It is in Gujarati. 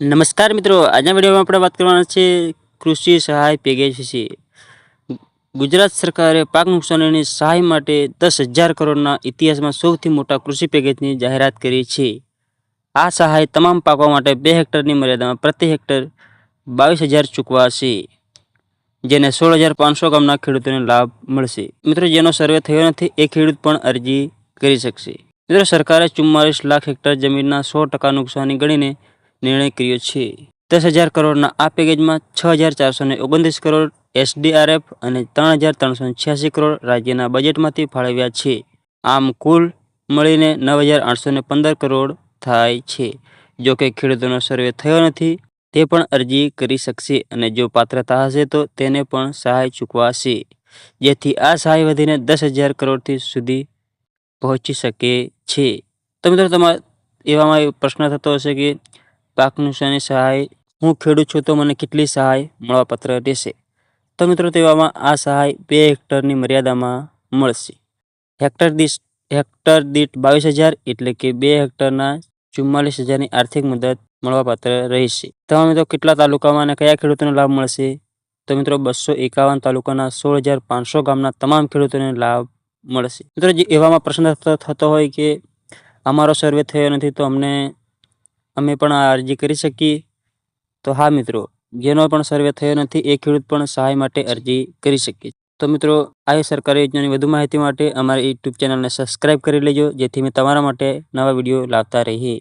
નમસ્કાર મિત્રો, આજના વિડીયોમાં આપણે વાત કરવાના છે કૃષિ સહાય પેકેજ વિશે. ગુજરાત સરકારે પાક નુકસાનીની સહાય માટે દસ હજાર કરોડના ઇતિહાસમાં સૌથી મોટા કૃષિ પેકેજની જાહેરાત કરી છે. આ સહાય તમામ પાકો માટે બે હેક્ટરની મર્યાદામાં પ્રતિ હેક્ટર બાવીસ હજાર ચૂકવાશે જેને સોળ હજાર પાંચસો ગામના ખેડૂતોને લાભ મળશે. મિત્રો, જેનો સર્વે થયો નથી, એ ખેડૂત પણ અરજી કરી શકશે. મિત્રો, સરકારે ચુમ્માલીસ લાખ હેક્ટર જમીનના સો ટકા નુકસાની ગણીને નિર્ણય કર્યો છે. દસ હજાર કરોડના આ પેકેજમાં છ હજાર ચારસો ને ઓગણત્રીસ કરોડ એસડીઆરએફ અને ત્રણ હજાર ત્રણસો છ્યાસી કરોડ રાજ્યના બજેટમાંથી ફાળવ્યા છે. આમ કુલ મળીને નવ હજાર આઠસો ને પંદર કરોડ થાય છે. જો કે ખેડૂતોનો સર્વે થયો નથી, તે પણ અરજી કરી શકશે અને જો પાત્રતા હશે તો તેને પણ સહાય ચૂકવાશે. જેથી આ સહાય વધીને દસ હજાર કરોડથી સુધી પહોંચી શકે છે. તો મિત્રો તમારે એવામાં પ્રશ્ન થતો હશે કે પાક નુકસાની સહાય, હું ખેડૂત છું તો મને કેટલી સહાય મળવાપાત્ર રહેશે? તો મિત્રો તેવામાં આ સહાય બે હેક્ટરની મર્યાદામાં મળશે. હેક્ટર દીઠ હેક્ટર દીઠ બાવીસ હજાર એટલે કે બે હેક્ટરના ચુમ્માલીસ હજારની આર્થિક મદદ મળવાપાત્ર રહેશે. તમામ મિત્રો કેટલા તાલુકામાં અને કયા ખેડૂતોને લાભ મળશે? તો મિત્રો બસો એકાવન તાલુકાના સોળ હજાર પાંચસો ગામના તમામ ખેડૂતોને લાભ મળશે. મિત્રો જે એવામાં પ્રશ્ન થતો હોય કે, અમારો સર્વે થયો નથી તો અમને અમે પણ આ અરજી કરી શકીએ. તો હા મિત્રો, જેનો પણ સર્વે થયો નથી એ ખેડૂત પણ સહાય માટે અરજી કરી શકીએ તો મિત્રો, આ સરકારી યોજનાની વધુ માહિતી માટે અમારી યુટ્યુબ ચેનલને સબસ્ક્રાઇબ કરી લેજો, જેથી મેં તમારા માટે નવા વીડિયો લાવતા રહીએ.